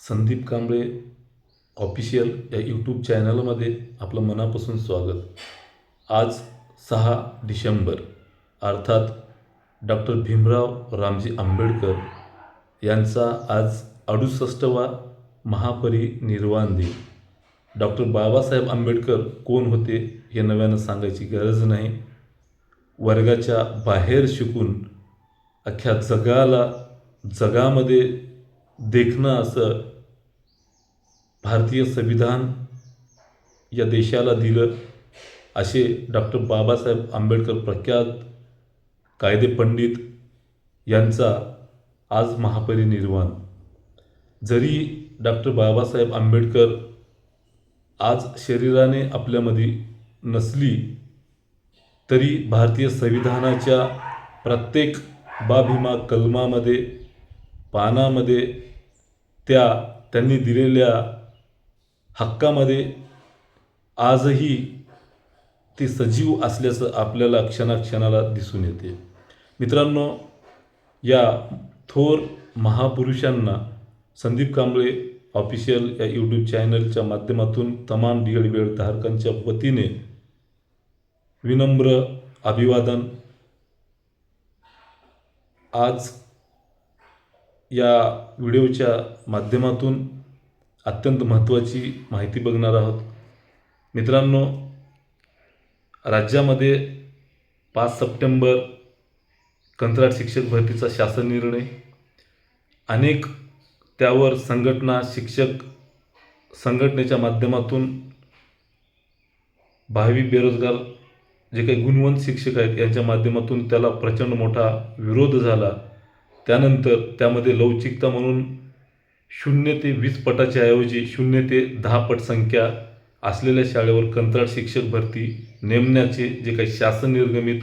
Sandeep Kamble official या YouTube चॅनलमध्ये आपलं मनापासून स्वागत. आज सहा डिसेंबर अर्थात डॉक्टर भीमराव रामजी आंबेडकर यांचा आज अडुसष्टवा महापरिनिर्वाण दिन. डॉक्टर बाबासाहेब आंबेडकर कोण होते हे नव्यानं सांगायची गरज नाही. वर्गाच्या बाहेर शिकून अख्ख्या जगाला जगामध्ये देखणं असं भारतीय संविधान या देशाला दिलं असे डॉक्टर बाबासाहेब आंबेडकर प्रख्यात कायदे पंडित यांचा आज महापरिनिर्वाण. जरी डॉक्टर बाबासाहेब आंबेडकर आज शरीराने आपल्यामध्ये नसली तरी भारतीय संविधानाच्या प्रत्येक बाभीमा कलमामध्ये पानामध्ये त्या त्यांनी दिलेल्या हक्कामध्ये आजही ते सजीव असल्याचं आपल्याला क्षणाक्षणाला दिसून येते. मित्रांनो या थोर महापुरुषांना संदीप कांबळे ऑफिशियल या यूट्यूब चॅनलच्या माध्यमातून तमाम डी धारकांच्या वतीने विनम्र अभिवादन. आज या व्हिडिओच्या माध्यमातून अत्यंत महत्त्वाची माहिती बघणार आहोत. मित्रांनो राज्यामध्ये पाच सप्टेंबर कंत्राट शिक्षक भरतीचा शासन निर्णय. अनेक त्यावर संघटना शिक्षक संघटनेच्या माध्यमातून भावी बेरोजगार जे काही गुणवंत शिक्षक आहेत यांच्या माध्यमातून त्याला प्रचंड मोठा विरोध झाला. त्यानंतर त्यामध्ये लवचिकता म्हणून शून्य ते वीस पटाच्या ऐवजी शून्य ते दहा पट संख्या असलेल्या शाळेवर कंत्राट शिक्षक भरती नेमण्याचे जे काही शासन निर्गमित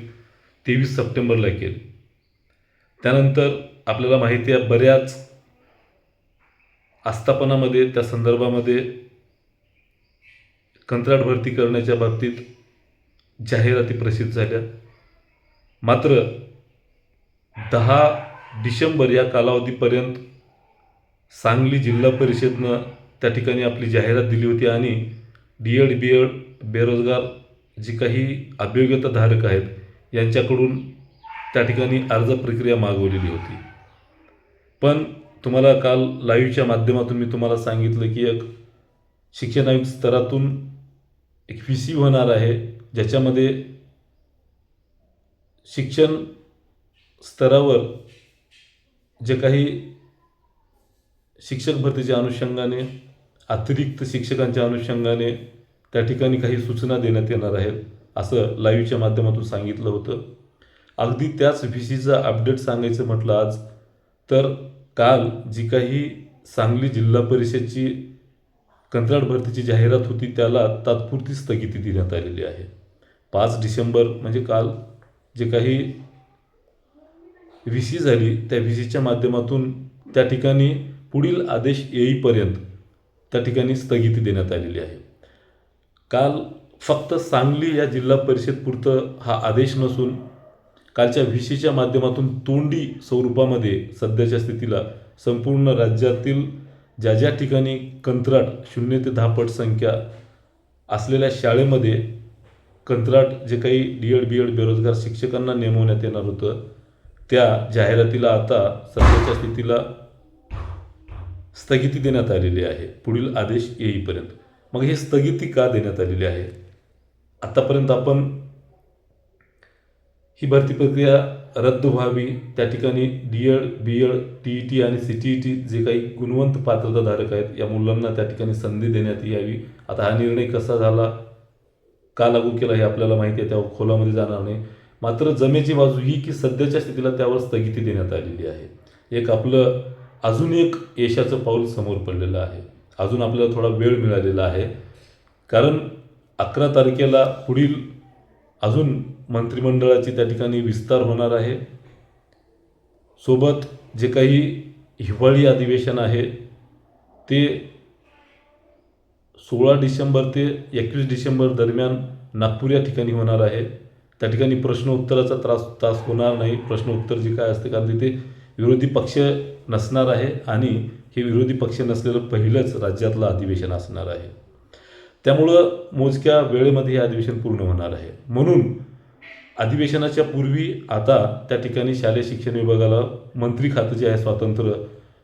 तेवीस सप्टेंबरला केले. त्यानंतर आपल्याला माहिती आहे बऱ्याच आस्थापनामध्ये त्या संदर्भामध्ये कंत्राट भरती करण्याच्या बाबतीत जाहिराती प्रसिद्ध झाल्या. मात्र दहा डिसेंबर या कालावधीपर्यंत सांगली जिल्हा परिषदनं त्या ठिकाणी आपली जाहिरात दिली होती आणि डी एड बी एड बेरोजगार जी काही अभियोग्यताधारक आहेत यांच्याकडून त्या ठिकाणी अर्ज प्रक्रिया मागवलेली होती. पण तुम्हाला काल लाईव्हच्या माध्यमातून मी तुम्हाला सांगितलं की एक शिक्षण आयुक्त स्तरातून एक व्ही सी होणार आहे ज्याच्यामध्ये शिक्षण स्तरावर जे काही शिक्षक भरतीच्या अनुषंगाने अतिरिक्त शिक्षकांच्या अनुषंगाने त्या ठिकाणी काही सूचना देण्यात येणार आहेत असं लाईव्हच्या माध्यमातून सांगितलं होतं. अगदी त्याच व्ही सीचा अपडेट सांगायचं म्हटलं आज तर काल जी काही सांगली जिल्हा परिषदची कंत्राट भरतीची जाहिरात होती त्याला तात्पुरती स्थगिती देण्यात आलेली आहे. पाच डिसेंबर म्हणजे काल जे काही व्ही सी झाली त्या व्ही सीच्या माध्यमातून त्या ठिकाणी पुढील आदेश येईपर्यंत त्या ठिकाणी स्थगिती देण्यात आलेली आहे. काल फक्त सांगली या जिल्हा परिषदपुरतं हा आदेश नसून कालच्या व्ही सीच्या माध्यमातून तोंडी स्वरूपामध्ये सध्याच्या स्थितीला संपूर्ण राज्यातील ज्या ज्या ठिकाणी कंत्राट शून्य ते दहा पट संख्या असलेल्या शाळेमध्ये कंत्राट जे काही डी एड बी एड बेरोजगार शिक्षकांना नेमवण्यात येणार होतं त्या जाहिरातीला आता सध्याच्या स्थितीला स्थगिती देण्यात आलेली आहे. पुढील आदेश येईपर्यंत. मग हे स्थगिती का देण्यात आलेली आहे? आतापर्यंत आपण ही भरती प्रक्रिया रद्द व्हावी. त्या ठिकाणी D Ed B Ed T E T आणि सी टी ई टी जे काही गुणवंत पात्रताधारक आहेत या मुलांना त्या ठिकाणी संधी देण्यात यावी. आता हा निर्णय कसा झाला? का लागू केला हे आपल्याला माहिती आहे. त्या खोलामध्ये जाणार नाही. मात्र जमेची बाजू ही की सध्याच्या स्थितीला त्यावर स्थगिती देण्यात आलेली आहे. एक आपलं अजून एक यशाचं पाऊल समोर पडलेलं आहे. अजून आपल्याला थोडा वेळ मिळालेला आहे. कारण अकरा तारखेला पुढील अजून मंत्रिमंडळाची त्या ठिकाणी विस्तार होणार आहे. सोबत जे काही हिवाळी अधिवेशन आहे ते सोळा डिसेंबर ते एकवीस डिसेंबर दरम्यान नागपूर या ठिकाणी होणार आहे. त्या ठिकाणी प्रश्न उत्तराचा त्रास होणार नाही. प्रश्न उत्तर जे काय असते कारण तिथे विरोधी पक्ष नसणार आहे आणि हे विरोधी पक्ष नसलेलं पहिलंच राज्यातलं अधिवेशन असणार आहे. त्यामुळं मोजक्या वेळेमध्ये हे अधिवेशन पूर्ण होणार आहे. म्हणून अधिवेशनाच्या पूर्वी आता त्या ठिकाणी शालेय शिक्षण विभागाला मंत्री खातं जे आहे स्वातंत्र्य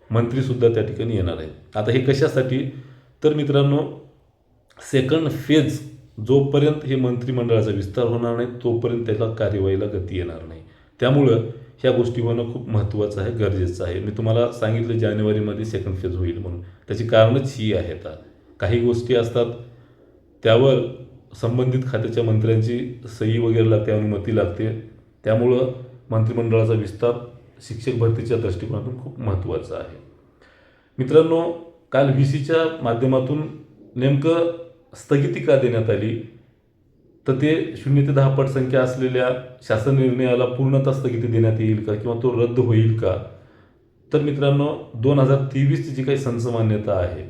मंत्रीसुद्धा त्या ठिकाणी येणार आहे आता हे कशासाठी? तर मित्रांनो सेकंड फेज जोपर्यंत हे मंत्रिमंडळाचा विस्तार होणार नाही तोपर्यंत त्याला कार्यवाहीला गती येणार नाही. त्यामुळं ह्या गोष्टी होणं खूप महत्त्वाचं आहे गरजेचं आहे. मी तुम्हाला सांगितलं जानेवारीमध्ये सेकंड फेज होईल म्हणून. त्याची कारणच ही आहेत. काही गोष्टी असतात त्यावर संबंधित खात्याच्या मंत्र्यांची सही वगैरे लागते अनुमती लागते. त्यामुळं मंत्रिमंडळाचा विस्तार शिक्षक भरतीच्या दृष्टिकोनातून खूप महत्त्वाचा आहे. मित्रांनो काल व्ही सीच्या माध्यमातून नेमकं स्थगिती का देण्यात आली तर ते शून्य ते दहा पट संख्या असलेल्या शासन निर्णयाला पूर्णतः स्थगिती देण्यात येईल का किंवा तो रद्द होईल का? तर मित्रांनो दोन हजार तेवीसची जी काही संसमान्यता आहे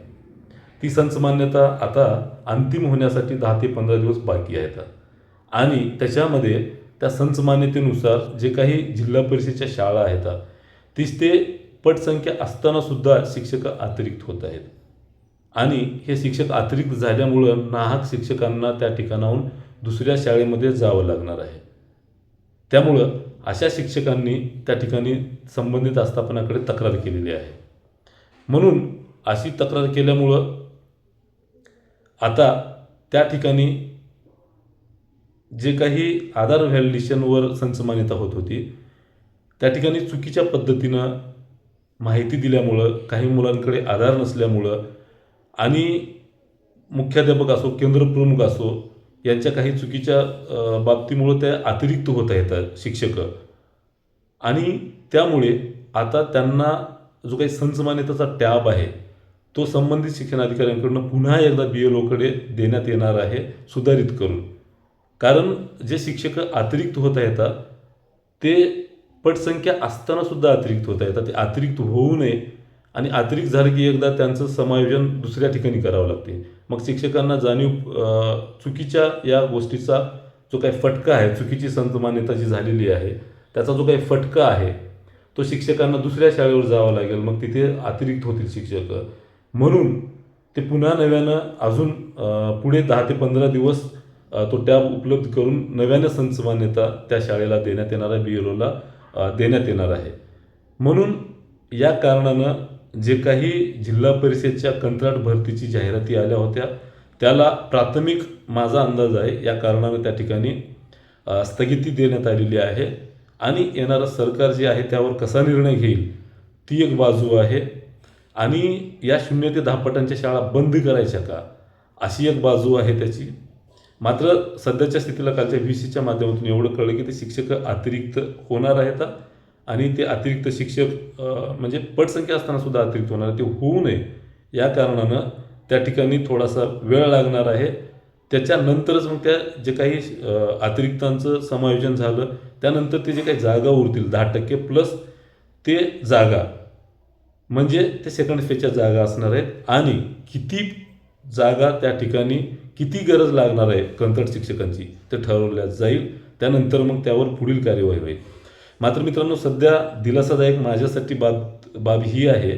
ती संसमान्यता आता अंतिम होण्यासाठी दहा ते पंधरा दिवस बाकी आहेत. आणि त्याच्यामध्ये त्या संसमान्यतेनुसार जे काही जिल्हा परिषदेच्या शाळा आहेत तीच ते पटसंख्या असतानासुद्धा शिक्षक अतिरिक्त होत आहेत. आणि हे शिक्षक अतिरिक्त झाल्यामुळं नाहक शिक्षकांना त्या ठिकाणाहून दुसऱ्या शाळेमध्ये जावं लागणार आहे. त्यामुळं अशा शिक्षकांनी त्या ठिकाणी संबंधित आस्थापनाकडे तक्रार केलेली आहे. म्हणून अशी तक्रार केल्यामुळं आता त्या ठिकाणी जे काही आधार व्हॅलिडेशनवर संचमान्यता होत होती त्या ठिकाणी चुकीच्या पद्धतीनं माहिती दिल्यामुळं काही मुलांकडे आधार नसल्यामुळं आणि मुख्याध्यापक असो केंद्रप्रमुख असो यांच्या काही चुकीच्या बाबतीमुळं त्या अतिरिक्त होत आहेत शिक्षक. आणि त्यामुळे आता त्यांना जो काही संच मान्यतेचा टॅब आहे तो संबंधित शिक्षण अधिकाऱ्यांकडून पुन्हा एकदा बी एल ओकडे देण्यात येणार आहे सुधारित करून. कारण जे शिक्षक अतिरिक्त होत आहेत ते पटसंख्या असतानासुद्धा अतिरिक्त होत आहेत ते अतिरिक्त होऊ नये आणि अतिरिक्त झालं की एकदा त्यांचं समायोजन दुसऱ्या ठिकाणी करावं लागते. मग शिक्षकांना जाणीव चुकीच्या या गोष्टीचा जो काही फटका आहे चुकीची संत मान्यता जी झालेली आहे त्याचा जो काही फटका आहे तो शिक्षकांना दुसऱ्या शाळेवर जावं लागेल. मग तिथे अतिरिक्त होतील शिक्षक. म्हणून ते पुन्हा नव्यानं अजून पुढे दहा ते पंधरा दिवस तो टॅब उपलब्ध करून नव्यानं संच मान्यता त्या शाळेला देण्यात येणार आहे बी एल ओला देण्यात येणार आहे. म्हणून या कारणानं जे काही जिल्हा परिषदच्या कंत्राट भरतीची जाहिराती आल्या होत्या त्याला प्राथमिक माझा अंदाज आहे. या कारणाने त्या ठिकाणी स्थगिती देण्यात आलेली आहे. आणि येणारं सरकार जे आहे त्यावर कसा निर्णय घेईल ती एक बाजू आहे. आणि या शून्य ते दहा पटांच्या शाळा बंद करायच्या का अशी एक बाजू आहे त्याची. मात्र सध्याच्या स्थितीला कालच्या व्ही सीच्या माध्यमातून एवढं कळलं की ते शिक्षक अतिरिक्त होणार आहेत. आणि ते अतिरिक्त शिक्षक म्हणजे पटसंख्या असताना सुद्धा अतिरिक्त होणार ते होऊ नये. या कारणानं त्या ठिकाणी थोडासा वेळ लागणार आहे. त्याच्यानंतरच मग त्या जे काही अतिरिक्तांचं समायोजन झालं त्यानंतर ते जे काही जागा उरतील दहा टक्के प्लस ते जागा म्हणजे ते सेकंड फेजच्या जागा असणार आहेत. आणि किती जागा त्या ठिकाणी किती गरज लागणार आहे कंत्राट शिक्षकांची ते ठरवल्या जाईल. त्यानंतर मग त्यावर पुढील कार्यवाही होईल. मात्र मित्रांनो सध्या दिलासादायक माझ्यासाठी बाब बाब ही आहे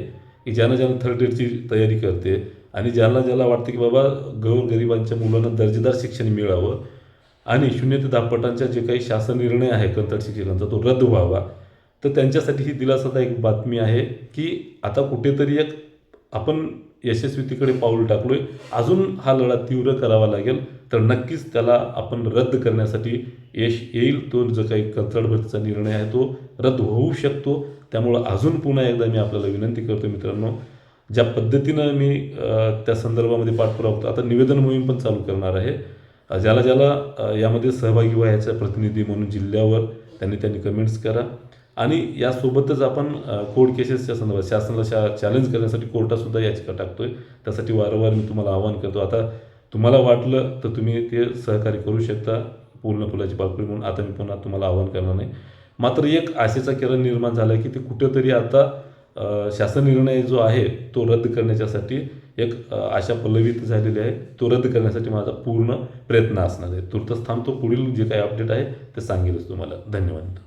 की ज्यांना ज्यांना थर्ड ग्रेडची तयारी करते आणि ज्यांना ज्याला वाटते की बाबा गौर गरिबांच्या मुलांना दर्जेदार शिक्षण मिळावं आणि शून्य ते दहा जे काही शासन निर्णय आहे कंत्राट शिक्षकांचा तो रद्द व्हावा. तर त्यांच्यासाठी ही दिलासादायक बातमी आहे की आता कुठेतरी एक आपण यशस्वीतीकडे पाऊल टाकलो आहे अजून हा लढा तीव्र करावा लागेल. तर नक्कीच त्याला आपण रद्द करण्यासाठी यश येईल. तो जो काही कंत्राट भरतीचा निर्णय आहे तो रद्द होऊ शकतो. त्यामुळं अजून पुन्हा एकदा मी आपल्याला विनंती करतो मित्रांनो ज्या पद्धतीनं मी त्या संदर्भामध्ये पाठपुरावा होतो आता निवेदन मोहीम पण चालू करणार आहे. ज्याला ज्याला यामध्ये सहभागी व्हायचा प्रतिनिधी म्हणून जिल्ह्यावर त्यांनी त्यांनी कमेंट्स करा. आणि यासोबतच आपण कोर्ट केसेसच्या संदर्भात शासनाला शा चॅलेंज करण्यासाठी कोर्टातसुद्धा याचिका टाकतो आहे त्यासाठी वारंवार मी तुम्हाला आवाहन करतो. आता तुम्हाला वाटलं तर तुम्ही ते सहकार्य करू शकता. पूर्ण फुलाची पाकळी म्हणून आता मी पुन्हा तुम्हाला आवाहन करणार नाही. मात्र एक आशेचा किरण निर्माण झाला की ते कुठेतरी आता शासन निर्णय जो आहे तो रद्द करण्याच्यासाठी एक आशा पल्लवित झालेली आहे. तो रद्द करण्यासाठी माझा पूर्ण प्रयत्न असणार आहे. तुर्तच थांबतो. पुढील जे काही अपडेट आहे ते सांगेलच तुम्हाला. धन्यवाद.